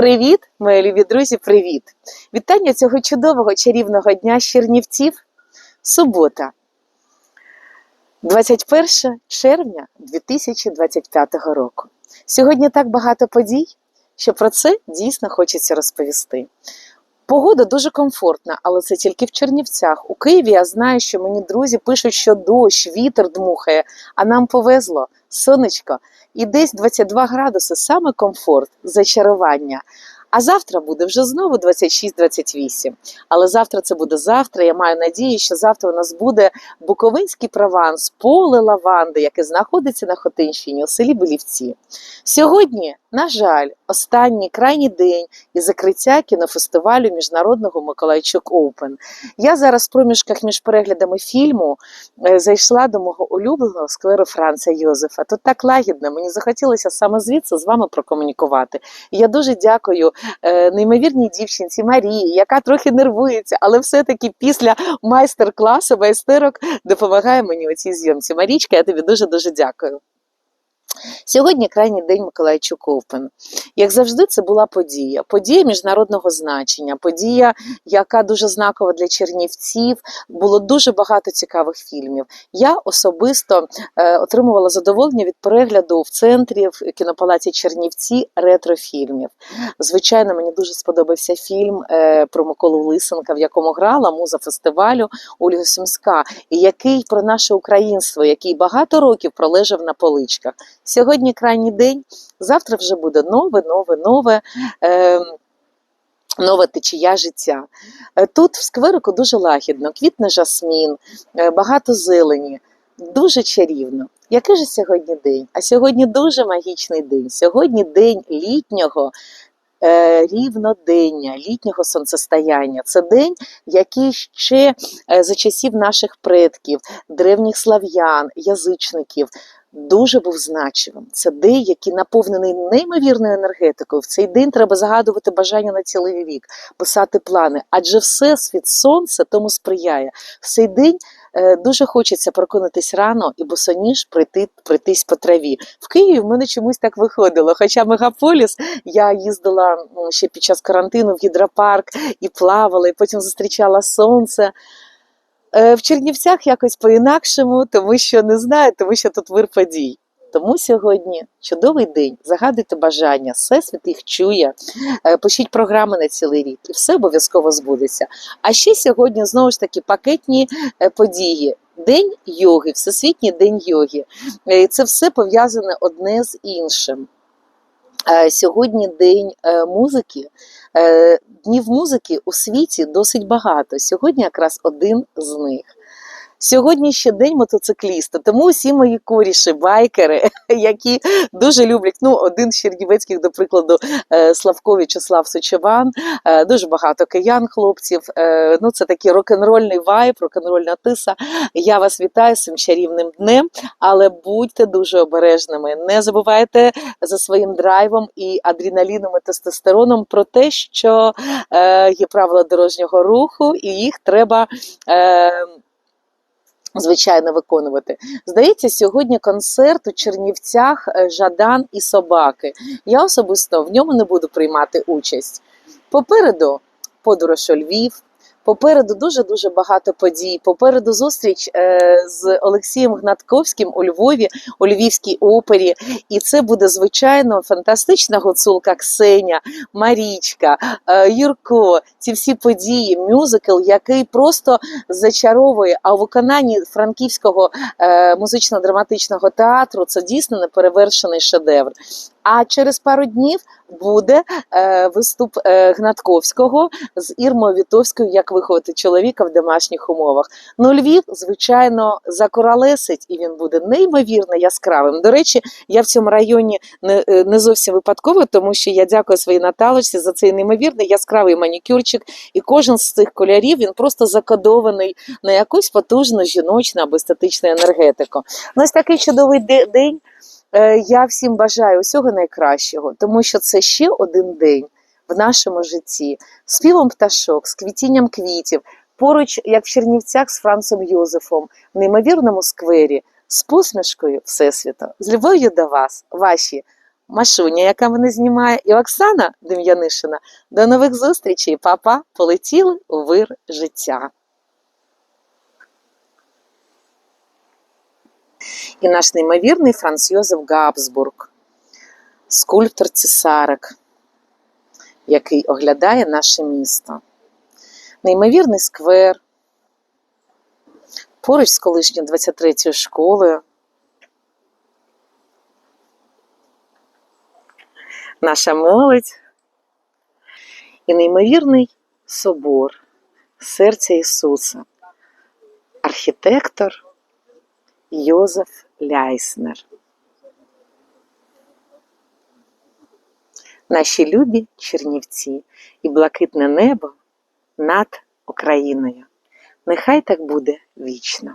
Привіт, мої любі друзі, привіт! Вітання цього чудового чарівного дня Чернівців. Субота, 21 червня 2025 року. Сьогодні так багато подій, що про це дійсно хочеться розповісти. Погода дуже комфортна, але це тільки в Чернівцях. У Києві я знаю, що мені друзі пишуть, що дощ, вітер дмухає, а нам повезло сонечко. І десь 22 градуси саме комфорт, зачарування. А завтра буде вже знову 26-28. Але завтра це буде завтра. Я маю надію, що завтра у нас буде Буковинський прованс, поле лаванди, яке знаходиться на Хотинщині у селі Белівці. Сьогодні, на жаль, останній крайній день і закриття кінофестивалю міжнародного Миколайчук Оупен. Я зараз в проміжках між переглядами фільму е, зайшла до мого улюбленого скверу Франца Йозефа. Тут так лагідно, мені захотілося саме звідси з вами прокомунікувати. Я дуже дякую неймовірній дівчинці Марії, яка трохи нервується, але все-таки після майстер-класу майстерок допомагає мені у цій зйомці. Марічка, я тобі дуже дуже дякую. Сьогодні крайній день Миколайчук Open. Як завжди, це була подія. Подія міжнародного значення, подія, яка дуже знакова для чернівців. Було дуже багато цікавих фільмів. Я особисто е, отримувала задоволення від перегляду в центрі в кінопалаці Чернівці ретрофільмів. Звичайно, мені дуже сподобався фільм е, про Миколу Лисенка, в якому грала муза фестивалю Ольга Сумська, і який про наше українство, який багато років пролежав на поличках. Сьогодні крайній день, завтра вже буде нове, нове, нове. Е, Нова течія життя. Е, Тут в скверику дуже лагідно, квітне жасмін, е, багато зелені, дуже чарівно. Який же сьогодні день? А сьогодні дуже магічний день. Сьогодні день літнього е, рівнодення, літнього сонцестояння. Це день, який ще за часів наших предків, древніх слав'ян, язичників. Дуже був значимим. Це день, який наповнений неймовірною енергетикою. В цей день треба загадувати бажання на цілий вік, писати плани. Адже всесвіт сонце тому сприяє. В цей день е, дуже хочеться прокинутись рано і босоніж прийти прийтись по траві. В Києві в мене чомусь так виходило. Хоча мегаполіс я їздила ще під час карантину в гідропарк і плавала, і потім зустрічала сонце. Е, В Чернівцях якось по-інакшому, тому що не знаю, тому що тут вир подій. Тому сьогодні чудовий день. Загадуйте бажання, всесвіт їх чує. Е, Пишіть програми на цілий рік, і все обов'язково збудеться. А ще сьогодні знову ж таки пакетні е, події. День йоги, Всесвітній день йоги. Це все пов'язане одне з іншим. Е, Сьогодні день е, музики. Е, Днів музики у світі досить багато. Сьогодні якраз один з них. Сьогодні ще день мотоцикліста, тому усі мої коріші, байкери, які дуже люблять. Ну, один з чернівецьких, до прикладу, е, Славко В'ячеслав Сочеван, е, дуже багато киян, хлопців. Е, Ну, це такий рок-н-рольний вайб, рок-н-рольна тиса. Я вас вітаю цим чарівним днем, але будьте дуже обережними. Не забувайте за своїм драйвом і адреналіном і тестостероном про те, що є правила дорожнього руху, і їх треба. Звичайно, виконувати. Здається, сьогодні концерт у Чернівцях е, Жадан і собаки. Я особисто в ньому не буду приймати участь. Попереду подорож у Львів. Попереду дуже дуже багато подій. Попереду зустріч е, з Олексієм Гнатковським у Львові, у Львівській опері. І це буде звичайно фантастична гуцулка Ксеня, Марічка, е, Юрко. Ці всі події, мюзикл, який просто зачаровує. А у виконанні франківського е, музично-драматичного театру це дійсно неперевершений шедевр. А через пару днів буде е, виступ е, Гнатковського з Ірмою Вітовською, як виховати чоловіка в домашніх умовах. Ну, Львів, звичайно, закоралесить, і він буде неймовірно яскравим. До речі, я в цьому районі не, е, не зовсім випадково, тому що я дякую своїй Наталочці за цей неймовірний яскравий манікюрчик. І кожен з цих кольорів він просто закодований на якусь потужну жіночну або естетичну енергетику. Ну, ось такий чудовий день. Е, Я всім бажаю усього найкращого, тому що це ще один день в нашому житті з співом пташок, з квітінням квітів, поруч, як в Чернівцях, з Францем Йозефом, в неймовірному сквері, з посмішкою Всесвіту, з любов'ю до вас, ваші Машуня, яка мене знімає, і Оксана Дем'янишина. До нових зустрічей, папа, полетіли у вир життя. І наш неймовірний Франц Йозеф Габсбург, скульптор цесарик, який оглядає наше місто. Неймовірний сквер, поруч з колишньою 23-ю школою. Наша молодь і неймовірний собор серця Ісуса, архітектор Йозеф Ляйснер. Наші любі Чернівці і блакитне небо над Україною. Нехай так буде вічно.